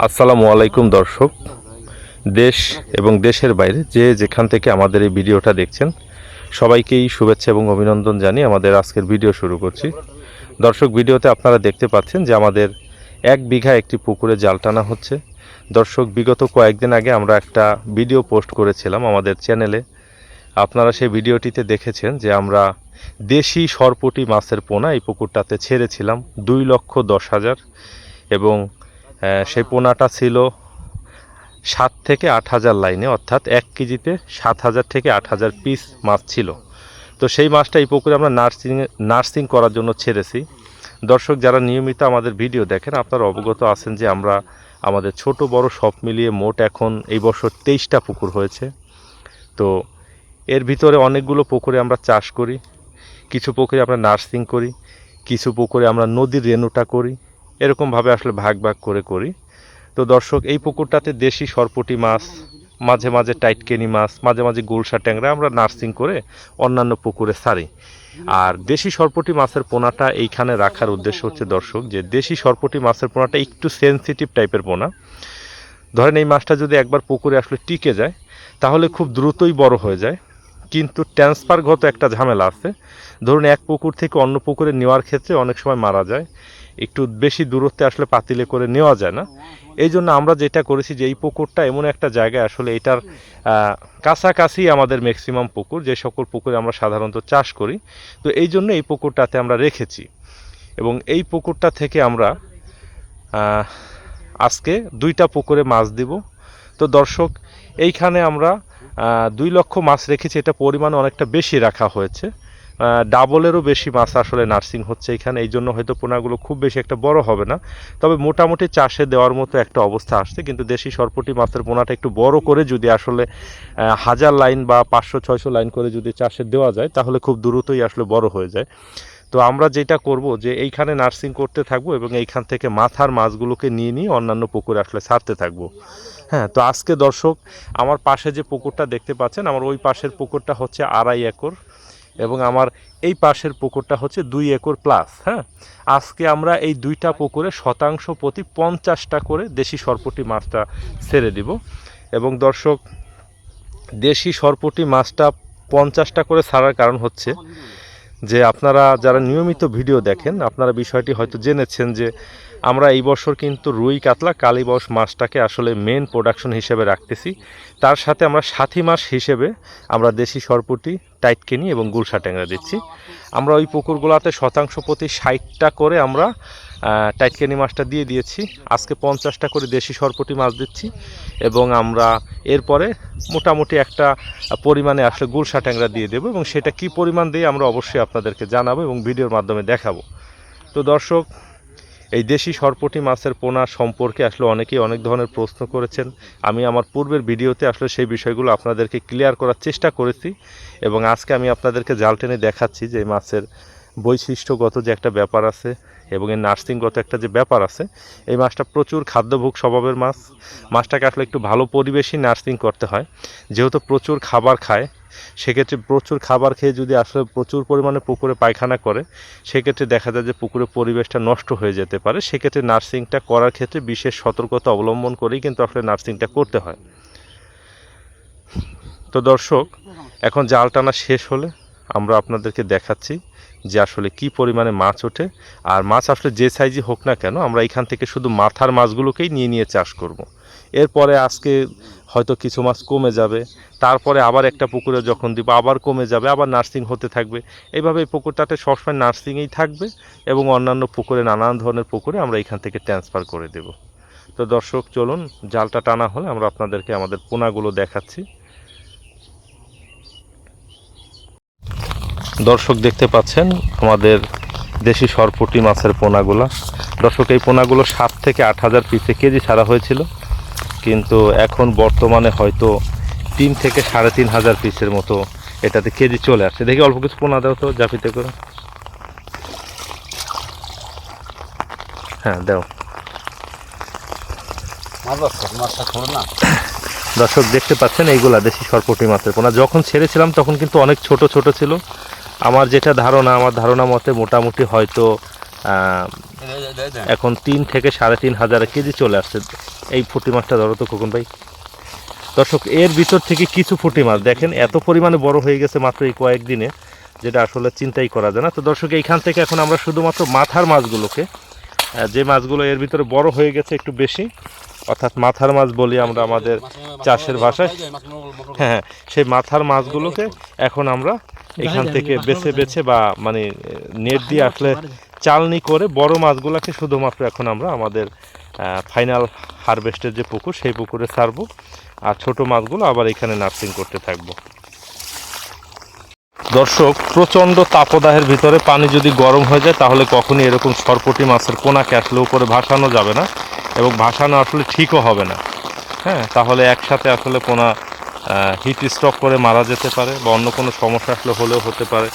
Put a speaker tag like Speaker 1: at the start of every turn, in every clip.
Speaker 1: আসসালামু আলাইকুম দর্শক। দেশ এবং দেশের বাইরে যে যেখান থেকে আমাদের এই ভিডিওটা দেখছেন, সবাইকেই শুভেচ্ছা এবং অভিনন্দন জানিয়ে আমাদের আজকের ভিডিও শুরু করছি। দর্শক, ভিডিওতে আপনারা দেখতে পাচ্ছেন যে আমাদের এক বিঘা একটি পুকুরে জাল টানা হচ্ছে। দর্শক, বিগত কয়েকদিন আগে আমরা একটা ভিডিও পোস্ট করেছিলাম আমাদের চ্যানেলে। আপনারা সেই ভিডিওটিতে দেখেছেন যে আমরা দেশি সরপটি মাছের পোনা এই পুকুরটাতে ছেড়েছিলাম দুই লক্ষ দশ হাজার এবং সেই পোনাটা ছিল সাত থেকে আট হাজার লাইনে, অর্থাৎ এক কেজিতে সাত হাজার থেকে আট হাজার পিস মাছ ছিল। তো সেই মাছটা এই পুকুরে আমরা নার্সিং নার্সিং করার জন্য ছেড়েছি। দর্শক, যারা নিয়মিত আমাদের ভিডিও দেখেন, আপনারা অবগত আছেন যে আমরা আমাদের ছোট বড় সব মিলিয়ে মোট এখন এই বছর তেইশটা পুকুর হয়েছে। তো এর ভিতরে অনেকগুলো পুকুরে আমরা চাষ করি, কিছু পুকুরে আমরা নার্সিং করি, কিছু পুকুরে আমরা নদীর রেণুটা করি এরকমভাবে আসলে ভাগ ভাগ করে করি। তো দর্শক, এই পুকুরটাতে দেশি সরপুটি মাছ, মাঝে মাঝে টাইটকেনি মাছ, মাঝে মাঝে গুলশা ট্যাংরা আমরা নার্সিং করে অন্যান্য পুকুরে সারি। আর দেশি সরপটি মাছের পোনাটা এইখানে রাখার উদ্দেশ্য হচ্ছে দর্শক, যে দেশি সরপটি মাছের পোনাটা একটু সেনসিটিভ টাইপের পোনা। ধরেন এই মাছটা যদি একবার পুকুরে আসলে টিকে যায়, তাহলে খুব দ্রুতই বড় হয়ে যায়। কিন্তু ট্রান্সফারগত একটা ঝামেলা আছে। ধরুন এক পুকুর থেকে অন্য পুকুরে নেওয়ার ক্ষেত্রে অনেক সময় মারা যায়। একটু বেশি দূরত্বে আসলে পাতিলে করে নেওয়া যায় না। এই জন্য আমরা যেটা করেছি যে এই পুকুরটা এমন একটা জায়গায় আসলে এটার কাছাকাছি আমাদের ম্যাক্সিমাম পুকুর, যে সকল পুকুরে আমরা সাধারণত চাষ করি। তো এই জন্য এই পুকুরটাতে আমরা রেখেছি। এবং এই পুকুরটা থেকে আমরা আজকে দুইটা পুকুরে মাছ দিব। তো দর্শক, এইখানে আমরা দুই লক্ষ মাছ রেখেছি। এটা পরিমাণ অনেকটা বেশি রাখা হয়েছে। ডাবলেরও বেশি মাছ আসলে নার্সিং হচ্ছে এখানে, এই জন্য হয়তো পোনাগুলো খুব বেশি একটা বড় হবে না। তবে মোটামুটি চাষে দেওয়ার মতো একটা অবস্থা আসছে, কিন্তু দেশি সরপুটি মাছের পোনাটা একটু বড় করে যদি আসলে হাজার লাইন বা পাঁচশো, ছয়শো লাইন করে যদি চাষে দেওয়া যায়, তাহলে খুব দ্রুতই আসলে বড় হয়ে যায়। তো আমরা যেটা করব যে এইখানে নার্সিং করতে থাকব এবং এইখান থেকে মাথার মাছগুলোকে নিয়ে নিয়ে অন্যান্য পুকুরে আসলে ছাড়তে থাকব। হ্যাঁ তো আজকে দর্শক, আমার পাশে যে পুকুরটা দেখতে পাচ্ছেন, আমার ওই পাশের পুকুরটা হচ্ছে আড়াই একর। এবং আমার এই পাশের পুকুরটা হচ্ছে দুই একর প্লাস হ্যাঁ? আজকে আমরা এই দুইটা পুকুরে শতাংশ প্রতি পঞ্চাশটা করে দেশি সরপটি মাছটা ছেড়ে দিব। এবং দর্শক, দেশি সরপটি মাছটা পঞ্চাশটা করে ছাড়ার কারণ হচ্ছে যে আপনারা যারা নিয়মিত ভিডিও দেখেন, আপনারা বিষয়টি হয়তো জেনেছেন যে আমরা এই বছর কিন্তু রুই কাতলা কালীবস মাছটাকে আসলে মেন প্রোডাকশন হিসেবে রাখতেছি। তার সাথে আমরা সাথী মাস হিসেবে আমরা দেশি সরপুটি, টাইটকেনি এবং গুলশা ট্যাংরা দিচ্ছি। আমরা ওই পুকুরগুলোতে শতাংশ প্রতি ষাটটা করে আমরা টাইটকেনি মাছটা দিয়ে দিয়েছি। আজকে পঞ্চাশটা করে দেশি সরপটি মাছ দিচ্ছি এবং আমরা এরপরে মোটামুটি একটা পরিমাণে আসলে গুলশা ট্যাংরা দিয়ে দেবো এবং সেটা কি পরিমাণ দিয়ে আমরা অবশ্যই আপনাদেরকে জানাব এবং ভিডিওর মাধ্যমে দেখাবো। তো দর্শক, এই দেশি সরপটি মাছের পোনা সম্পর্কে আসলে অনেকেই অনেক ধরনের প্রশ্ন করেছেন। আমি আমার পূর্বের ভিডিওতে আসলে সেই বিষয়গুলো আপনাদেরকে ক্লিয়ার করার চেষ্টা করেছি এবং আজকে আমি আপনাদেরকে জাল টেনে দেখাচ্ছি যে মাছের বৈশিষ্ট্যগত যে একটা ব্যাপার আছে এবং এর নার্সিংগত একটা যে ব্যাপার আছে, এই মাছটা প্রচুর খাদ্যভোগ স্বভাবের মাছ। মাছটাকে আসলে একটু ভালো পরিবেশই নার্সিং করতে হয়। যেহেতু প্রচুর খাবার খায়, সেক্ষেত্রে প্রচুর খাবার খেয়ে যদি আসলে প্রচুর পরিমাণে পুকুরে পায়খানা করে, সেক্ষেত্রে দেখা যায় যে পুকুরের পরিবেশটা নষ্ট হয়ে যেতে পারে। সেক্ষেত্রে নার্সিংটা করার ক্ষেত্রে বিশেষ সতর্কতা অবলম্বন করেই কিন্তু আসলে নার্সিংটা করতে হয়। তো দর্শক, এখন জাল টানা শেষ হলে আমরা আপনাদেরকে দেখাচ্ছি যে আসলে কি পরিমাণে মাছ ওঠে, আর মাছ আসলে যে সাইজই হোক না কেন, আমরা এখান থেকে শুধু মাথার মাছগুলোকেই নিয়ে নিয়ে চাষ করব। এরপরে আজকে হয়তো কিছু মাছ কমে যাবে, তারপরে আবার একটা পুকুরে যখন দিব, আবার কমে যাবে, আবার নার্সিং হতে থাকবে। এইভাবে এই পুকুরটাতে সবসময় নার্সিংয়েই থাকবে এবং অন্যান্য পুকুরে নানান ধরনের পুকুরে আমরা এখান থেকে ট্রান্সফার করে দেব। তো দর্শক, চলুন, জালটা টানা হলে আমরা আপনাদেরকে আমাদের পোনাগুলো দেখাচ্ছি। দর্শক দেখতে পাচ্ছেন আমাদের দেশি সরপুটি মাছের পোনাগুলো। দর্শক, এই পোনাগুলো সাত থেকে আট হাজার পিসে কেজি ছাড়া হয়েছিল। কিন্তু এখন বর্তমানে হয়তো তিন থেকে সাড়ে তিন হাজার পিসের মতো এটাতে কেজি চলে আসছে। দেখি অল্প কিছু পোনা দাও তো, জাপিতে করে। হ্যাঁ দাও। দর্শক, দেখতে পাচ্ছেন এইগুলা দেশি সরপটি মাছের পোনা। যখন ছেড়েছিলাম তখন কিন্তু অনেক ছোট ছোট ছিল। আমার যেটা ধারণা, আমার ধারণা মতে মোটামুটি হয়তো এখন তিন থেকে সাড়ে তিন হাজার কেজি চলে আসছে। এই পুঁটি মাছটা ধরো তো খোকন ভাই। দর্শক, এর ভিতর থেকে কিছু পুঁটি মাছ, দেখেন এত পরিমাণে বড় হয়ে গেছে মাত্র এই কয়েকদিনে, যেটা আসলে চিন্তাই করা যায় না। তো দর্শক, এইখান থেকে এখন আমরা শুধুমাত্র মাথার মাছগুলোকে যে মাছগুলো এর ভিতরে বড় হয়ে গেছে একটু বেশি, অর্থাৎ মাথার মাছ বলি আমরা আমাদের চাষের ভাষায় হ্যাঁ সেই মাথার মাছগুলোকে এখন আমরা এখান থেকে বেছে বেছে বা মানে নেট দিয়ে আসলে চালনি করে বড় মাছগুলোকে শুধুমাত্র এখন আমরা আমাদের ফাইনাল হারভেস্টের যে পুকুর সেই পুকুরে ছাড়বো আর ছোট মাছগুলো আবার এখানে নার্সিং করতে থাকব। দর্শক প্রচণ্ড তাপদাহের ভিতরে পানি যদি গরম হয়ে যায় তাহলে কখনই এরকম সরপটি মাছের কোনাকে আসলে উপরে ভাসানো যাবে না। এবং ভাসানো আসলে ঠিকও হবে না। হ্যাঁ তাহলে একসাথে আসলে পোনা হিট স্ট্রোক করে মারা যেতে পারে বা অন্য কোনো সমস্যা আসলে হলেও হতে পারে।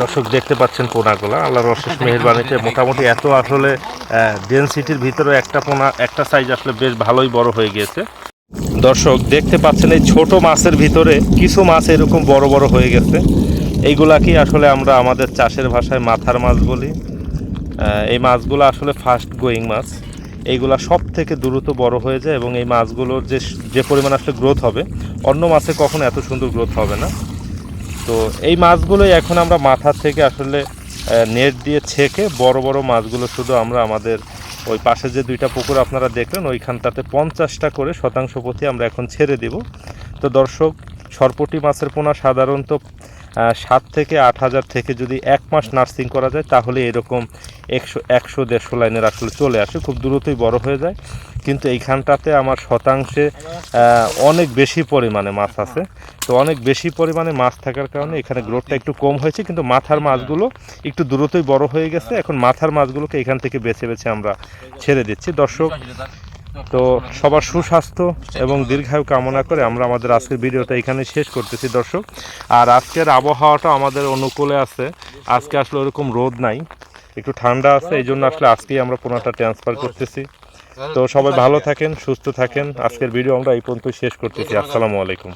Speaker 1: দর্শক, দেখতে পাচ্ছেন পোনাগুলো আল্লাহর অশেষ মেহেরবানিতে। মোটামুটি এত আসলে ডেনসিটির ভিতরে একটা পোনা একটা সাইজ আসলে বেশ ভালোই বড় হয়ে গিয়েছে। দর্শক, দেখতে পাচ্ছেন এই ছোট মাছের ভিতরে কিছু মাছ এরকম বড় বড় হয়ে গেছে। এইগুলাকেই আসলে আমরা আমাদের চাষের ভাষায় মাথার মাছ বলি? এই মাছগুলো আসলে ফাস্ট গোয়িং মাছ। এইগুলা সব থেকে দ্রুত বড় হয়ে যায় এবং এই মাছগুলোর যে যে পরিমাণ আসলে গ্রোথ হবে, অন্য মাছে কখনো এত সুন্দর গ্রোথ হবে না। তো এই মাছগুলোই এখন আমরা মাথা থেকে আসলে নেট দিয়ে ছেঁকে বড় বড় মাছগুলো শুধু আমরা আমাদের ওই পাশে যে দুইটা পুকুর আপনারা দেখলেন, ওইখানটাতে পঞ্চাশটা করে শতাংশ প্রতি আমরা এখন ছেড়ে দিব। তো দর্শক, সরপটি মাছের পোনা সাধারণত সাত থেকে আট হাজার থেকে যদি এক মাস নার্সিং করা যায়, তাহলে এরকম একশো একশো, দেড়শো লাইনের আসলে চলে আসে, খুব দ্রুতই বড় হয়ে যায়। কিন্তু এইখানটাতে আমার শতাংশে অনেক বেশি পরিমাণে মাছ আছে। তো অনেক বেশি পরিমাণে মাছ থাকার কারণে এখানে গ্রোথটা একটু কম হয়েছে, কিন্তু মাথার মাছগুলো একটু দ্রুতই বড় হয়ে গেছে। এখন মাথার মাছগুলোকে এখান থেকে বেছে বেছে আমরা ছেড়ে দিচ্ছি। দর্শক, তো সবার সুস্বাস্থ্য এবং দীর্ঘায়ু কামনা করে আমরা আমাদের আজকের ভিডিওটা এখানে শেষ করতেছি, দর্শক। আর আজকের আবহাওয়াটা আমাদের অনুকূলে আছে। আজকে আসলে ওরকম রোদ নাই। একটু ঠান্ডা আছে, এই জন্য আসলে আজকেই আমরা পোনাটা ট্রান্সফার করতেছি। তো সবাই ভালো থাকেন, সুস্থ থাকেন। আজকের ভিডিও আমরা এই পর্যন্ত শেষ করতেছি। আসসালামু আলাইকুম।